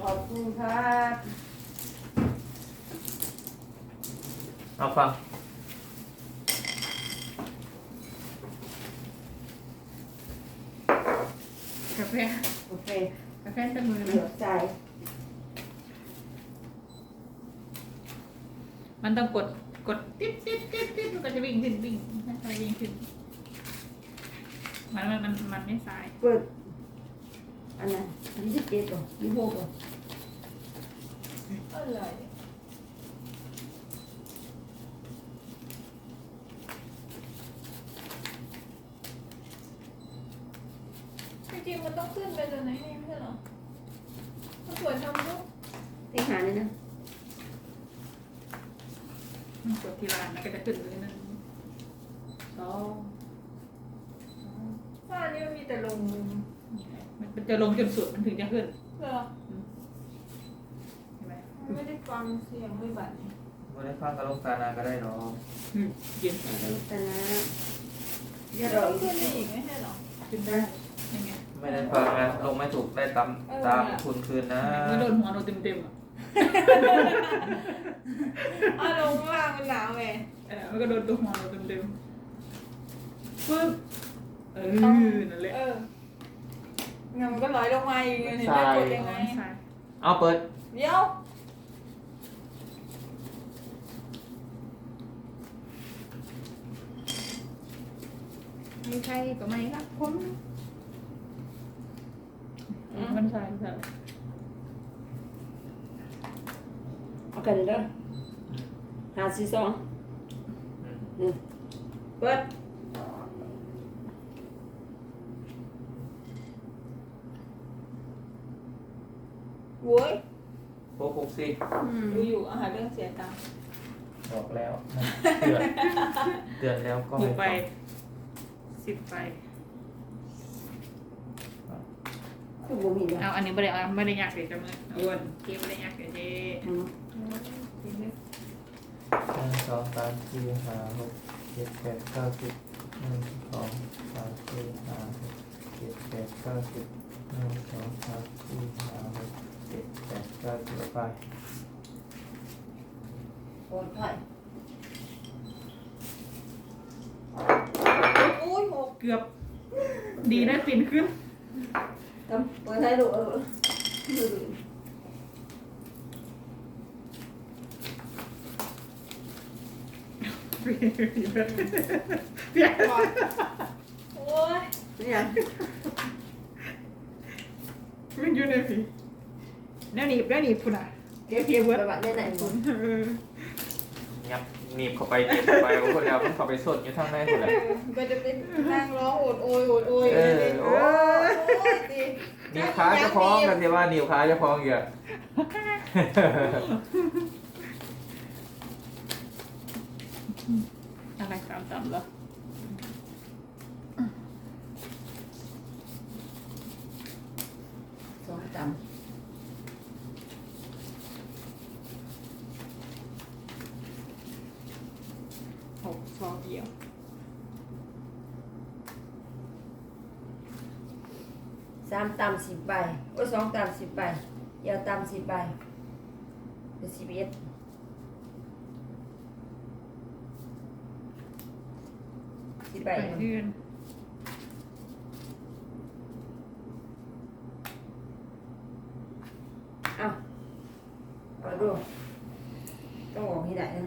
ขอบคุณครับเอาฟัง กาแฟโอเคกาแฟจะมือเหลืนะอใจมันต้องกดกดติ๊ดติ๊ดติ๊ดติ๊ดมันก็จะวิ่งขึ้นวิ่งไม่ใช่วิ่งขึ้นมันมันมันมันไม่สายเปิดอันนั้น อันนี้เจ็ดก่อนยี่หกก่อนอะไรจริงๆมันต้องขึ้นไปจนไหนนี่ไม่ใช่เหรอมันควรทำลูกตีหาเนี่ยนะมันกดทีละอันมันก็จะขึ้นเลยนั่นสองสองว่าอันนี้มันมีแต่ลง มุมมันจะลงจนสุดมันถึงจะขึ้นเหรอใช่ไหมมันไม่ได้ฟังเสียงด้วยบัตรนี่ไม่ได้ฟังกับลงตานาก็ได้หรอกอืมเย็นแต่นะอย่ามันรอต้องอีขึ้นกอีกไม่ใช่เหรอขึ้นได้ยังไงไม่ได้ฟังนะลงไม่ถูกได้ตามเออตามทุนคืนนะมันโดนหัวเราเต็มเต็มๆอะอะลงข้างล่างมันหนาวไงเออมันก็โดนตัวหัวเราเต็มเต็มๆปึ๊บเออนั่นแหละเออ งั้นมันก็ลอยลงมาอีกเห็นไหมกดยังไงใช่เอาเปิด เดี๋ยวมีใครก็ไม่รักผมมันใช่ใช่เอากันเลยเด้อหาสี่สองอืมหนึ่งเปิด โว้ย โป๊กหก สี่อืมดูอยู่อาหารเรื่องเสียตังค์บอกแล้วนะเตือนเตือนแล้วก็หไม่กไปฟังสิบไปคือบ่มีเด้อเอาอันนี้ไม่ได้เอาไม่ได้ยากเดี๋ยวจะมืออ้วนเก็บไม่ได้ยากเดี๋ยวเจ๊อืมจริงไหมหนึ่งสองสามสี่ห้าหกเจ็ดแปดเก้าสิบหนึ่งสองสามสี่ห้าหกเจ็ดแปดเก้าสิบหนึ่งสองสามสี่ห้าหกเจ็ดแปดเก้าสิบไปปลอดภัยโอ้ยหกเกือบ ดีนะปิ่นขึ้นทำเปิดให้ดูเออเปลี่ยนก่อนโอ้ยเนี่ยมันอยู่ใน สิแน่หนีบแน่หนีบคุณอะเดี๋ยวเทียบกับว่าไหนๆคุณเออยับหนีบเข้าไปหนีบเข้าไปโอ้คนเดียวมันเข้าไปสดอยู่ทางในคนละก็จะเป็นนั่งร้องโอดโอยโอดโอยเออเลยโอ้โอ้ยดิหนีบขาจะพ้องกันสิว่าหนีบขาจะพ้องอยู่อะอะไรตามตามๆเหรอ สองจ หกสองเดียวำสามตำสิบใบโอ้สองตำสิบใบยาวตำสิบใบเป็นสิบเอ็ดสิบใบ ไปเพื่อน เอาเอาดูต้องบอกให้ได้นะ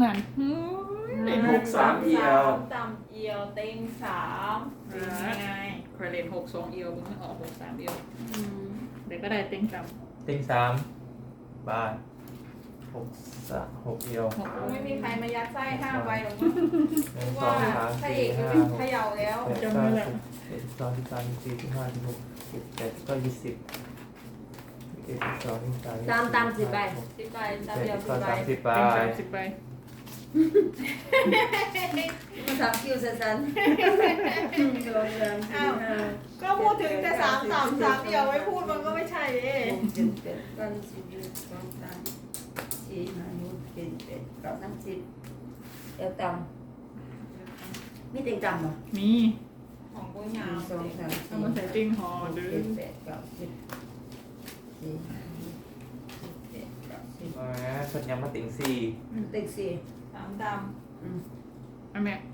นั่นหืม เล่นหกสามเอียว ต่ำเอียวเต็งสามเป็นยังไง คอยเล่นหกสองเอียว มึงไม่ออกหกสามเอียวอืมเดี๋ยวก็ได้เต็งต่ติงสามบาทหกสามหกเอียวำหกไม่มีใครมายัดไส้ห้าใบหรอกมั้งหนึ่งสว่าองสามพระเอสี่กห้ามันหเขกย่าแล้วเจ็ดเก้าสิบเอ็ดสองสิบสามสิบสี่สิบห้าสิบหกสิบแปดก็ยี่สิบเอ็ดสิบสองสิบสามตามตามสิบใบ สิบใบสิบตามเอ็ดเดียวสิบสิสอบงใบสามสิบใบ เต็งสามสิบไป มาทำคิวสั้นๆสองสามสี่ห้าก็พูดถึงแต่สามสามสามเดียวไว้พูดมันก็ไม่ใช่เด้หกเจ็ดแปดเก้าสิบเอ็ดสองสามสี่ห้าหกเจ็ดแปดเก้าสามสิบเอวต่ำมีเต็งต่ำเหรอมีของกูหยานึ่วงสองสามเอาสี่มาใส่ติ่งหอหกหรือเจ็ดแปดเก้าสิบสี่ห้าหกเจ็ดแปดเก้าสิบแหมสัญญามาติ่งสี่ติ๊กสี่สามดอืมอันแม่ำ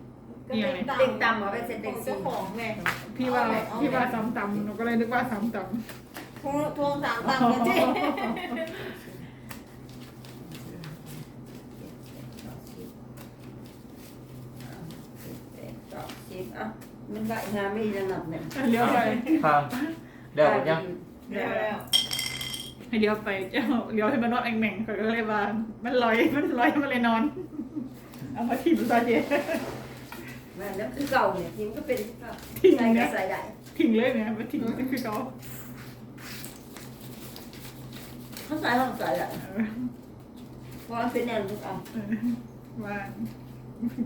เนี่ยเลยติ๊กต่ำเอาไปเซ็นติ๊กสี่ เจ้าของแม่พี่ว่าพี่ว่าซ้ำตำหนูก็เลยนึกว่าซ้ำตทวงทวงสามตังค์นะเจ๊อะมันได้หาไม่ระนับเนี่ยำเลี้ยวไปข้างเดี๋ยวยัง เดี๋ยวแล้ว ให้เลี้ยวไปเจ้าเลี้ยวให้มันนอนแองแหม่งเขาก็เลยว่า มันลอยมันลอยมันเลยนอน เอามาถิ่มซะเจ๊มันแล้วคือเก่าเนี่ยทีมก็เป็นใส่ก็ใส่ได้ทิ้งเลยเนี่ยมาทิ้งคือเขาเขาใส่เขาใส่ได้เพราะมันเป็นแนวทุกอันว่า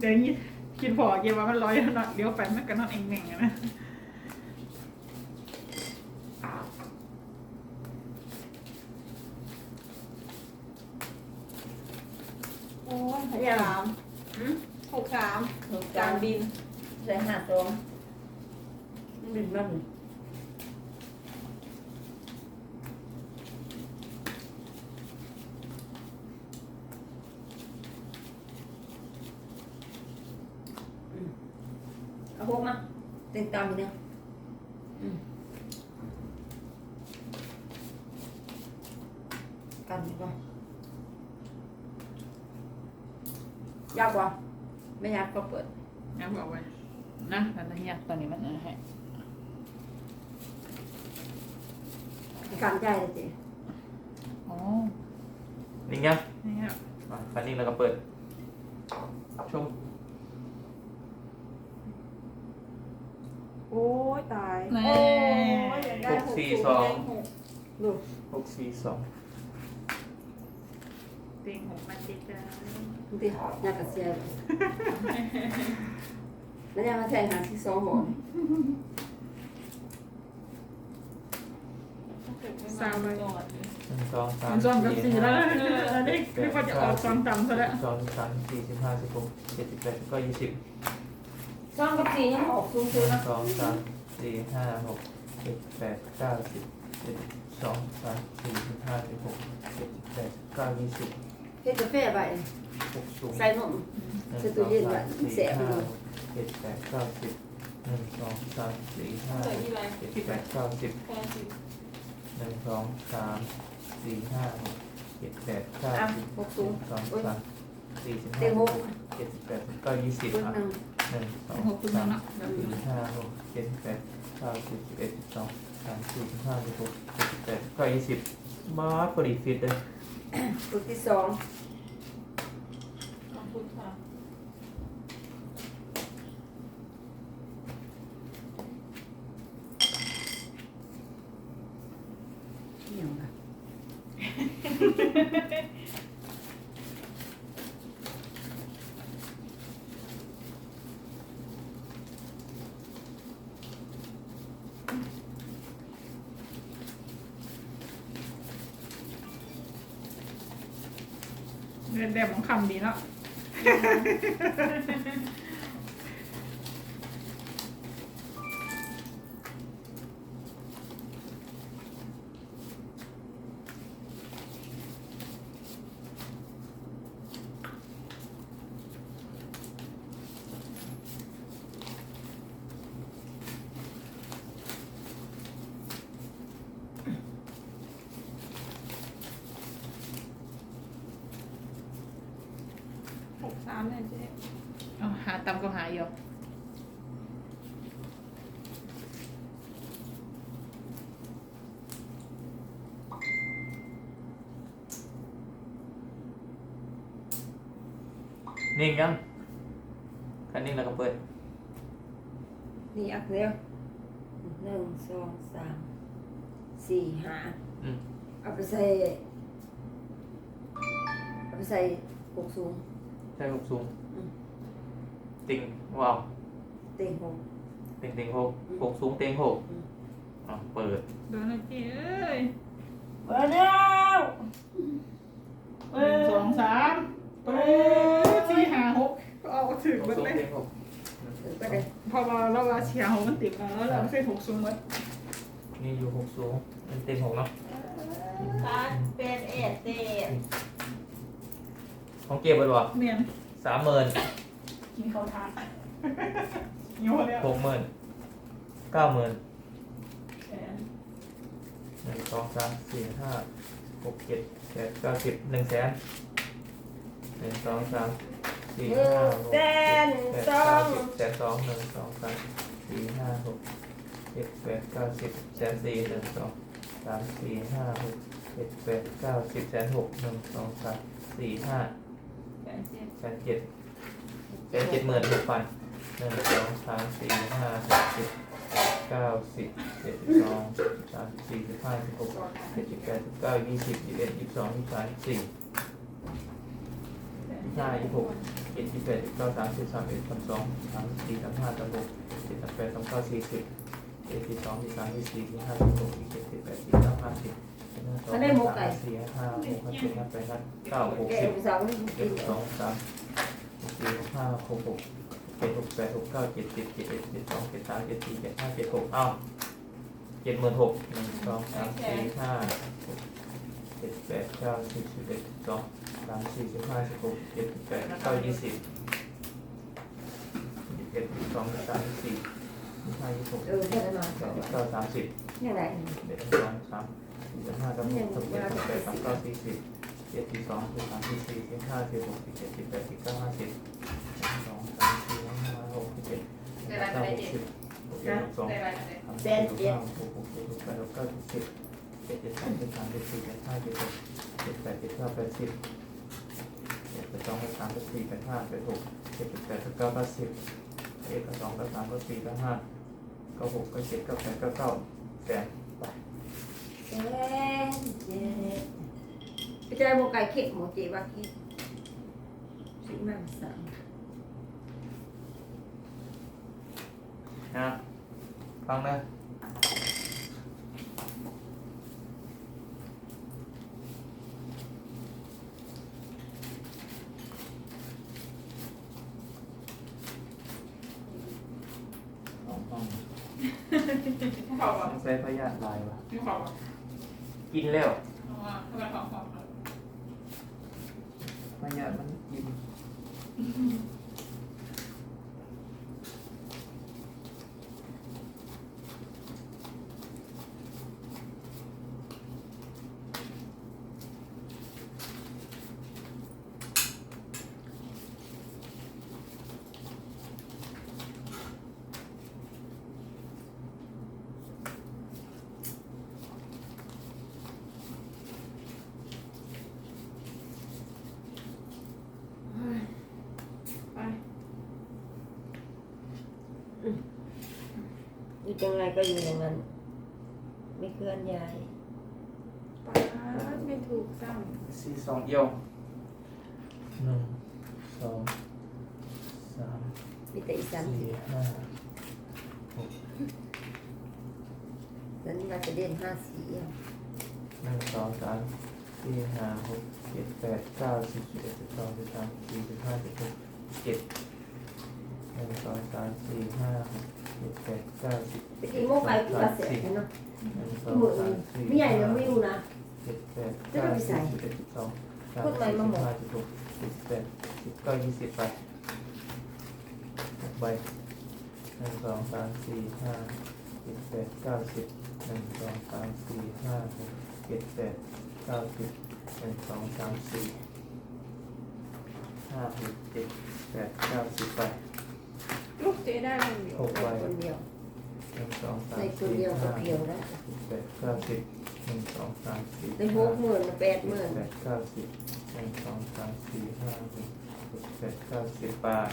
ใจนี้คิดพอเกี่ยวว่ามันลอยนอนเลี้ยวไปมันก็นอนแองแหม่งอะนะ อ้ยพยายามหืมหกสามถูกกาการรบินใส่ห้าสองมันดึงมากเลยเอาพวกมาเต็งตามเนี่ยอืมกันดีกว่ายากกว่า ไม่ยากก็เปิด งั้นบอกไว้นะแต่ตอนนี้ตอนนี้มันอะไรให้ การใจเลยสิ อ๋อ นิ่งยัง นี่ครับ อะคันนิ่งแล้วก็เปิดชม โอ้ยตาย แน่โอ้ยอยากได้หกศูนย์ได้หกดูหกสี่สองเตียงหกมันติดกันดูดิยากกับเสียเลยแล้วยังมาแทงหาที่สองหัวสามจอดหนึ่งสองสามมันซ้อมกับสี่แล้วห้าอันนี้คือว่าจะออกซ้อมต่ำซะแล้วสองสามสี่สิบห้าสิบหกเจ็ดสิบแปดก็ยี่สิบสองกับสี่ยังออกสูงหสุดนึ่นะงสองสาม สี่ห้าหกเจ็ดแปดเก้าสิบเจ็ดสองสามสี่สิบห้าสิบหกเจ็ดสิบแปดเก้ายี่สิบเฮ็ดกาแฟไปหกสูงใส่นมหนึ่งใส่สตู้องเย็นสาไว้มสี่แสบห้าเลยหกเจ็ดแปดเก้าสิบหนึ่งสองสามสี่ห้าเปิดที่ไรเจ็ดแปดเก้าสิบแค่สิบหนึ่งสองสามสี่ห้าหกเจ็ดแปดเก้าอะสิบหกสูงสองสามสี่สิบเต็ห้ามหกเจ็ดสิบแปดเก้ายี่สิบปึ๊บอะ หนึ่ง หนึ่งสองหกคุณสามเนาะสี่ห้าหกเจ็ดแปดเก้าสิบสิบเอ็ดสิบสองสามสี่สิบห้าสิบหกเจ็ดสิบแปดเก้ายี่สิบมาพอดีฟิตเลยปึ๊บที่สอง ขอบคุณค่ะ เหนียวนะ เรียนแบบของคำดีเนาะ หกสามเนี่ยเจ๊ เอาหาตำก็หาอยู่ นิ่งยังคันนิ่งแล้วก็เปิด นี่อักเร็วหนึ่งสองสามสี่ห้าอืม เอาไปใส่เอาไปใส่หกสูง ใช่หกสูงอืม ติงว้าวเต็งหก ติงติงหกหกสูงเต็งหกอืม อะเปิดโดนอะไรเอ้ยเปิดแล้วหนึ่งสองสามเปิด สี่ห้าหกก็เอาถึงหกหมดสูงเลยเต็งหกหนึ่งถือไปเลยเพราะว่าเราว่าเชียร์เขามันติดแล้วเราเคยถูกสูงหมดนี่อยู่หกสูงเป็นเต็มหกเนาะตัดเป็นเอ็ดเต็ดของเก็บไปหรอเมียนสามหมื่นกินเขาทานโยนแล้วหกหมื่นเก้าหมื่นแสนหนึ่งสองสามสี่ห้าหกเจ็ดแปดเก้าสิบหนึ่งแสนหนึ่งสองสาม สี่ห้าหกเจ็ดแปดสอเก้างสิบแสนสองหนึ่งสองสามสี่ห้าหกเจ็ดแปดเก้าสิบแสนสี่หนึ่งสองสามสี่ห้าหกเจ็ดแปดเก้าสิบแสนหกหนึ่งสองสามสี่ห้าแปดเจ็ดแสนเจ็ดแสนเจ็ดหมื่นหกพันหนึ่งสองสามสี่ห้าหกสิบเก้าสิบเจ็ดสิบสองสามสี่สิบห้าสิบหกเจ็ดสิบแปดสิบเก้ายี่สิบยี่สิบเอ็ดยี่สิบสองยี่สิบสามยี่สิบสี่ ห้ายี่สิบหกเจ็ดสิบแปดสิบเก้าสามสิบสามเอ็ดสามสองสามสี่สามห้าสามหกเจ็ดสามแปดสามเก้าสี่สิบเจ็ดสิบสองยี่สิบสามยี่สิบสี่ยี่สิบห้ายี่สิบหกยี่สิบเจ็ดสิบแปดยี่สิบเก้าห้าสิบหนึ่งสองสามสี่ห้าหกห้าเจ็ดห้าแปดห้าเก้าหกสิบเจ็ดสองสามสี่ห้าหกหกเจ็ดหกแปดหกเก้าเจ็ดสิบเจ็ดเอ็ดเจ็ดสองเจ็ดสามเจ็ดสี่เจ็ดห้าเจ็ดหกเอ้าเจ็ดหมื่นหกหนึ่งสองสามสี่ห้าหก เจ็ดแปดเก้าสิบสิบเอ็ดสิบสองสามสี่สิบห้าสิบหกเจ็ดสิบแปดเก้ายี่สิบยี่สิบเอ็ดยี่สิบสองยี่สิบสามยี่สิบสี่ยี่สิบห้ายี่สิบหกเออแค่นั้นมาสามสิบเก้าสามสิบยังไงเอ็ดสองสามสี่สิบห้าสามหกสามเจ็ดสามแปดสามเก้าสี่สิบเจ็ดสิบสองสิบสามสิบสี่สิบห้าสิบหกสิบเจ็ดสิบแปดสิบเก้าห้าสิบสองสามสี่ห้าหกสิบเจ็ดเก้าหกสิบหกเจ็ดสองสามสี่ห้าหกหกเจ็ดหกแปดเก้าสิบ จ็ดเจ็ดสองเจ็ดสามเจ็ดสี่เจ็ดห้าเจ็ดหกเจ็ดแปดเจ็ดเก้าแปดสิบเจ็ดแปดสองแปดสามแปดสี่แปดห้าแปดหกเจ็ดแปดแปดเก้าแปดสิบเอ็ดแปดสองแปดสามแปดสี่แปดห้าเก้าหกเก้าเจ็ดเก้าแปดเก้าเก้าแสนไปแสนเจ็ดไปเจอหมูไก่เข็ดหมูเจ๊ว่าคิดสิบห้าสามนะฟังนะสองห้อง เขาอะใช้พยาธิลายวะไม่เขาอะกินแล้ว เพราะว่าเขาเป็นของของ พยาธิมันกินไป อยู่จังไรก็อยู่อย่างนั้น ไม่เคลื่อนย้าย ป้าไม่ถูกซ้สี่สองเอียวหนึ่งสองสามมีแต่อีสานสี่ห้านั้นมาจะเด่นห้าสีอะหนึ่งสองสามสี่ห้าหกเจ็ดแปดเก้าสิบสิบเอ็ดสิบสองสิบสามสิบสี่สิบห้าสิบหกเจ็ดหนึ่งสองสามสี่ห้าหก เจ็ดแปดเก้าสิบไปกินหมูไก่กูกระเสียเนาะหนึ่งสองหมูสามสี่ไม่ใหญ่เลยไม่รู้นะเจ็ดแปดเก้าสิบสิบเอ็ดสิบสองสามพูดใหม่สี่มาสิหมดบห้าสิบหกสิบแปดสิบเก้ายี่สิบไปหกใบหนึ่งสองสามสี่ห้าเจ็ดแปดเก้าสิบหนึ่งสองสามสี่ห้าหกเจ็ดแปดเก้าสิบหนึ่งสองสามสี่ห้าหกเจ็ดแปดเก้าสิบไปำลูก เจ๊ได้คนเดียวหกใบคนเดียวหนึ่งสองสามในคนสี่เดียวก็ห้าเพียวแล้วหกเจ็ดแปดเก้าสิบหนึ่งสองสามสี่ในหกหมื่นแปดหมื่นแปดเก้าสิบหนึ่งสองสามสี่ห้าหกเจ็ดแปดเก้าสิบบาท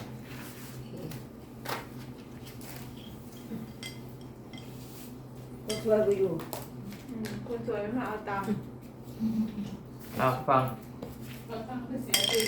ก็ช่วยกูอยู่อืมคนสวยมาเอาตังค์อะฟังเราตังค์ไปเสียจริง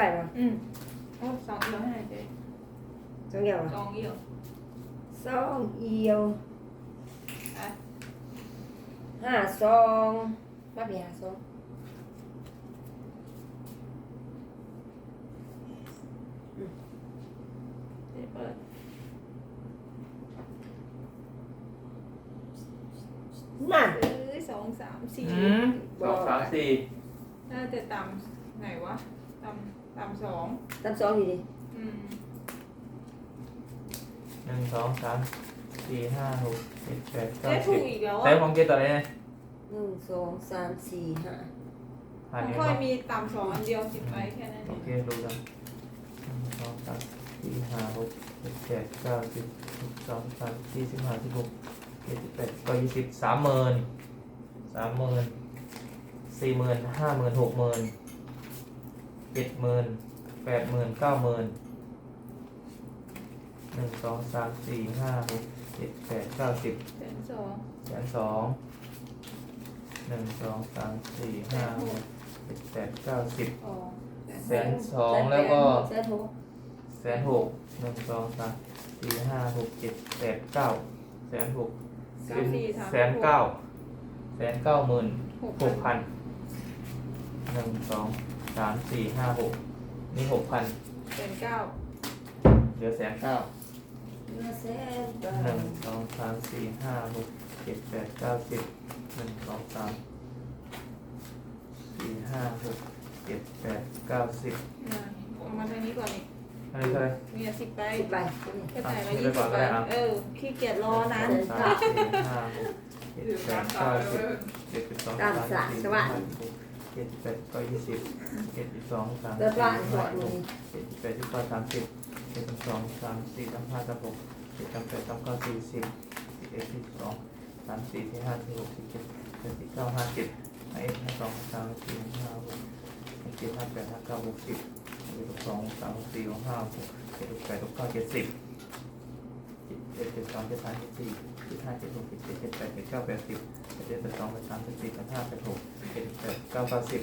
วเหรอสองเอียวสองเอียวอะห้าสองมาเปีห้าสองเจ๊เปิดนั่นเอ้ยสองสามสี่อืมสองสามสี่น่าจะต่ำไหนวะต่ำ ต่ำสองตั้งสองอยู่ดิอืมหนึ่งสองสามสี่ห้าหกเจ็ดแปดเก้าเจ๊ถูสิบกอีกแล้วใช้อะของเกตต่อเลยนะหนึ่งสองสามสี่ห้าผ่านมันนี้ค่อยเนาะมีต่ำสองอันเดียวสิบไปแค่นั้นเอโองเครู้แล้วหนึ่งสองสามสี่ห้าหกเจ็ดแปดเก้าสิบสิบสองสามสี่สิบห้าสิบหกเจ็ดสิบแปดก็ยี่สิบสามหมื่นสามหมื่นสี่หมื่นห้าหมื่นหกหมื่น เจ็ดหมื่นแปดหมื่นเก้าหมื่นหนึ่งสองสามสี่ห้าหกเจ็ดแปดเก้าสิบแสนสองแสนสองหนึ่งสองสามสี่ห้าหกเจ็ดแปดเก้าสิบอ๋อแสนสองแล้วก็แสนหกแสนหกหนึ่งสองสามสี่ห้าหกเจ็ดแปดเก้าแสนหกสาเป็มนสี่สามแสนเก้าแสนเก้าหมื่นหกหกพันหนึ่งสอง สามสี่ห้าหกนี่หกพันแสนเก้าเหลือแสนเก้าเหลือแสนเก้าหนึ่งสองสามสี่ห้าหกเจ็ดแปดเก้าสิบหนึ่งสองสามสี่ห้าหกเจ็ดแปดเก้าสิบอะเอามาทางนี้ก่อนนี่อันนี้เท่าไหร่มีอะสิบใบสิบใบก็จ่ายมาอะยี่ไปก่สิอนบก็ใบได้อะเออขี้เกียจรอนะหนึ่งสองสามสี่ห้าหกเจ็ดแปดเก้าสิบเจ็ดสิบสองสามสี่ห้าหก เจ็ดสิบแปดเก็ยี่สิบเจ็ดสิบสองสามเลิสี่กบ้านห้าก่อนหนี่กเจ็ดสิบแปดสิบเก้าสามสิบเจ็ดสิบสองสามสี่สามห้าสามหกเจ็ดสามแปดสามเก้าสี่สิบสิบเอ็ดสิบสองสามสี่สี่ห้าสิบหกสิบเจ็ดแปดสิบเก้าห้าสิบห้าเอ็ดห้าสองห้าสามห้าสี่ห้าหกห้าเจ็ดห้าแปดห้าเก้าหกสิบเจ็ดสิบสองสามสี่ห้าหกเจ็ดสิบแปดสิบเก้าเจ็ดสิบเจ็ดเจ็ดสองเจ็ดสามเจ็ดสี่ เจ็ดห้าเจ็ดหกเจ็ดเจ็ดเจ็ดแปดเจ็ดเก้าแปดสิบเจ็ดเจ็ดแปดสองแปดสามแปดสี่แปดห้าแปดหกเจ็ดแปดเก้าเก้าสิบ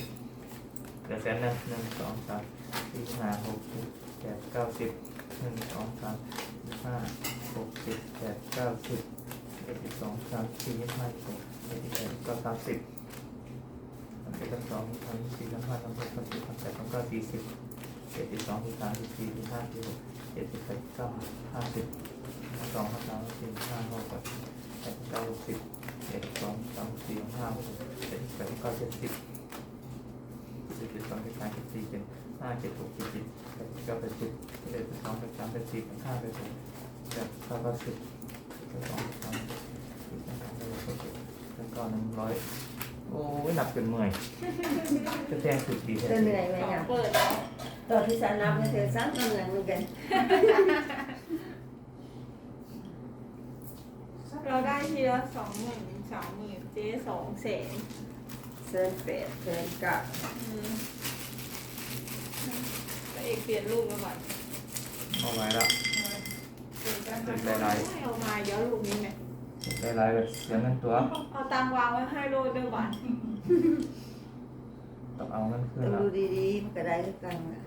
เหลือแสนหนึ่งหนึ่งสองสามสี่ห้าหกเจ็ดแปดเก้าสิบหนึ่งสองสามสี่ห้าหกเจ็ดแปดเก้าสิบเจ็ดสิบสองสามสี่ยี่สิบห้าหกเจ็ดสิบแปดเก้าสามสิบสามสิบสองสามสี่สามห้าสามหกสามเจ็ดสามแปดสามเก้าสี่สิบเจ็ดสิบสองสิบสามสิบสี่สิบห้าสิบหกเจ็ดสิบแปดเก้าห้าสิบ ห้าสองห้าสามห้าสี่ห้าหกแปดเก้าหกสิบเจ็ดสองสามสี่ห้าหกเจ็ดแปดเก้าเจ็ดสิบเจ็ดสิบสองเจ็ดสามเจ็ดสี่เจ็ดห้าเจ็ดหกเจ็ดเจ็ดแปดเก้าแปดสิบเจ็ดสิบสองเจ็ดสามเจ็ดสี่เจ็ดห้าเจ็ดหกเจ็ดเก้าเก้าสิบเจ็ดสองเจ็ดสามเจ็ดสี่เจ็ดห้าเจ็ดหกเจ็ดเจ็ดเจ็ดเก้าหนึ่งร้อยโอ้ยหนักจนเมื่อยจะแทงสุดดีแท้ เธอเหนื่อยไหมสองอะเปิดแล้วตอนที่ฉันนับเธอซ้ำก็เหนื่อยเหมือนกัน เราได้ทีละสองหมื่นสามหมื่นเจ๊สองแสนเซินแปดเซินเก้าอืมแล้วเอกเปลี่ยนรูปแล้วก่อนเอาไว้ละ เปลี่ยนกันเป็นลายไม่เอามาเดี๋ยวรูปนี้ไหมได้หลายแบบเสียเงินตัว เอาตังค์วางไว้ให้โรดด้วยหวานต้องเอาเงินคืนต้องละดูดีๆมันก็ได้คือกันอะ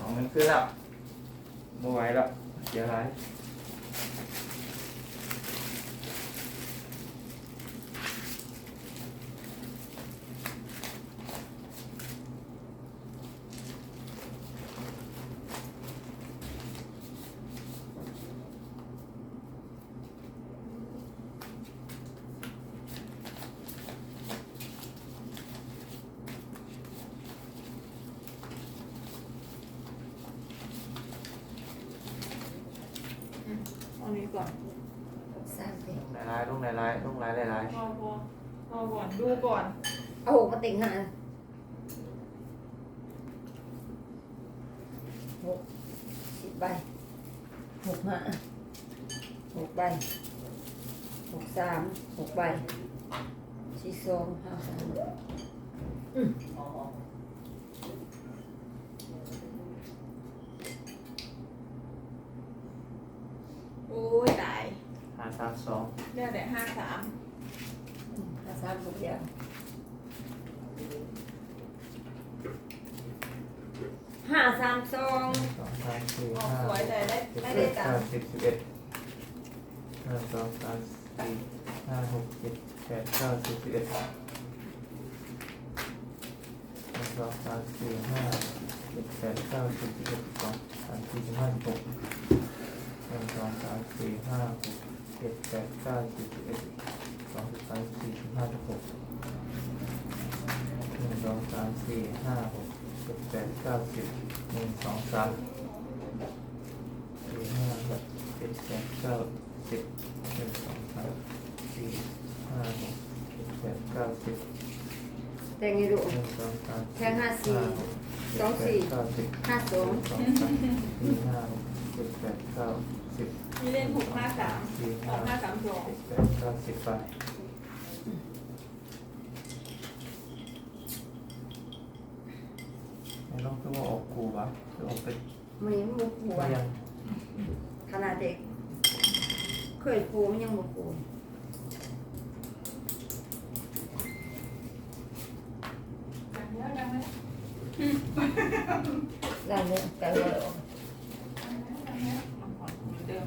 เอาเงินคืนละไม่ไหวละเสียหลาย เอานี้ก่อน สามสิบ หลายลายลงหลายลายลงหลายหลายลาย พอพอพอก่อน ดูก่อน เอาหกมาติ่งห้าหกสิบใบหกห้าหกใบหกสามหกใบสี่สองห้าสามอืมโอ้ยตายห้าสามสองเรียกแต่ห้าสาม ห้าสามหกเดียวห้าสามสอง สองสามสี่ออกห้าสวยแต่ได้เจ็ดไม่แปได้ดตังเก้าค์สิบสิบเอ็ดหนึ่งสองสามสี่ห้าหกเจ็ดแปดเก้าสิบสิบเอ็ดหนึ่งสองสามสี่ห้าเจ็ดแปดเก้าสิบสิบเอ็ดสิบสองสามสี่สิบห้าสิบหกหนึ่งสองสามสี่ห้าหกเจ็ดแปดเก้าสิบสิบเอ็ดสิบสอง สิบสามสิบสี่สิบห้าสิบหกหนึ่งสองสามสี่ห้าหกเจ็ดแปดเก้าสิบหนึ่งสองสามสี่ห้าหกเจ็ดแปดเก้าสิบหนึ่งสองสามสี่ห้าหกเจ็ดแปดเก้าสิบแต่งให้ดูหนึ่งสองสามแทงห้าสี่หกสองสี่เจ็ดแปดเก้าสิบห้าสองหนึ่งสองสามสี่ห้าหกเจ็ดแปดเก้าสิบมีเล่นหกห้าสามสี่อห้าอกห้าสามสอง เจ็ดแปดเก้าสิบไป ไอ้น้องคือว่าออกกูวะคือออกไปมันยังมุกหัวเรียนขนาดเด็ก เคยปูมันยังมุกหัวดังแล้วดังแล้วได้เลยไก่ว่าออกดังแล้ว เดิม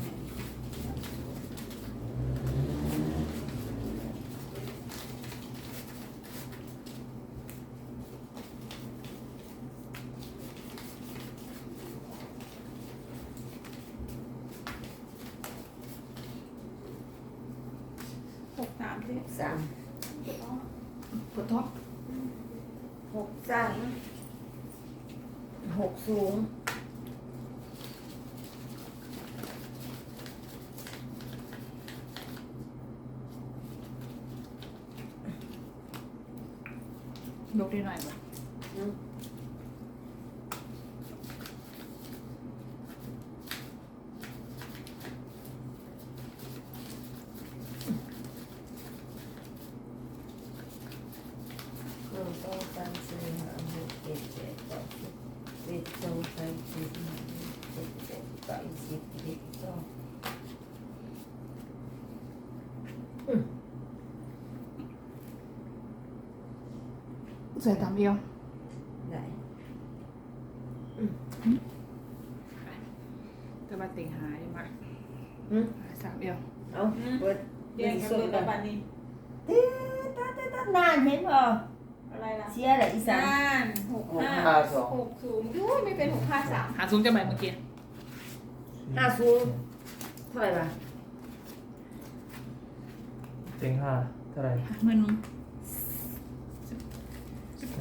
หกสามสิ สาม ปวดท้อง หกสามหกสูง ยกได้หน่อยบ่ อืมหนึ่งสองสามสี่ห้าหกเจ็ดแปดเก้าสิบเอ็ดสองสามสี่ห้าหกเจ็ดแปดเก้าสิบเอ็ดสองใส่ตามเอวได้แต่ว่าติงหายมากอืมสามเอวเอาเปิดเรียนกันเลยกับบันนี้เต้ตาตาตานานเห็นบ่อะไรล่ะเชียร์แหละอีสานน่านห กหกห้าห้าสองหกสูงด้วยไม่เป็นหกห้าสามหาซุ้มจะใหม่เมื่อกี้ห้าสูงเท่าไหร่วะเต็งห้าเท่าไหร่เมื่อนึง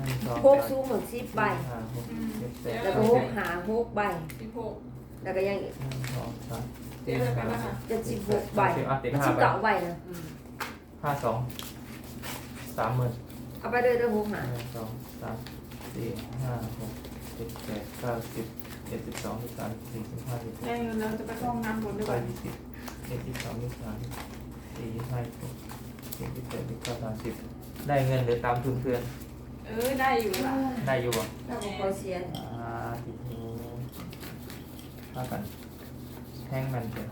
หนึ่งสองหกสูงเหมือนสิบใบห้าหกเจ็ดแปดแล้วก็เก้าหสิกบหาหกใบสิบหกแล้วก็ยังอีกหนึ่งสองสามเจ๊เลยไปแล้วค่ะจะสิบหกใบสิบอะติดห้าสิบใบเก้าใบนะอืมห้าสองสามหมื่นเอาไปเลยเด้อหกหาหนึ่งสองสาม สี่ห้าหกเจ็ดแปดเก้าสิบเจ็ดสิบสองสิบสามสิบสี่สิบห้าสิบหกได้เงินแล้วจะไปเข้าห้องน้ำบนด้วยไปกันยี่สิบเจ็ดสิบสองสิบสามสี่ยี่ห้าหกเจ็ดสิบแปดสิบเก้าสามสิบได้เงินหรือตามทุนเพื่อนเออได้อยู่ล่ะได้อยู่บ่แล้วก็คอเซียนอ่าทีนี้ว่ากันแท่งมันเถอะ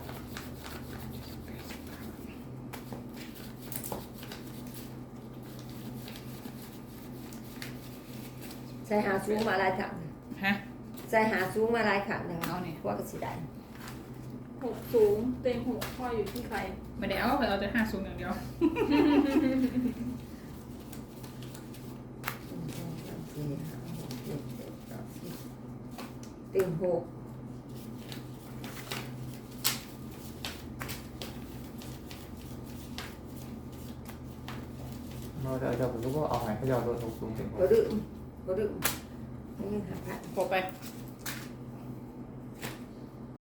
ใส่หาสูงมาหลายถังฮะ ใส่หาสูงมาหลายขังนะเอานี่ พวกก็สิได้หกสูงเต็งหกพ่ออยู่ที่ใครไม่ได้เอาไปเอาแต่ห้าซุ้มอย่างเดียวหนึ่งสองสามสี่ห้าหกเจ็ดแปดเก้าสิบเต็มหกเราจะเอาผมรู้ว่าเอาหายเขาจะเอารถหกสูงถึงหบ่กดื้อ ก็ดื้อนี่ค่ะ พอไป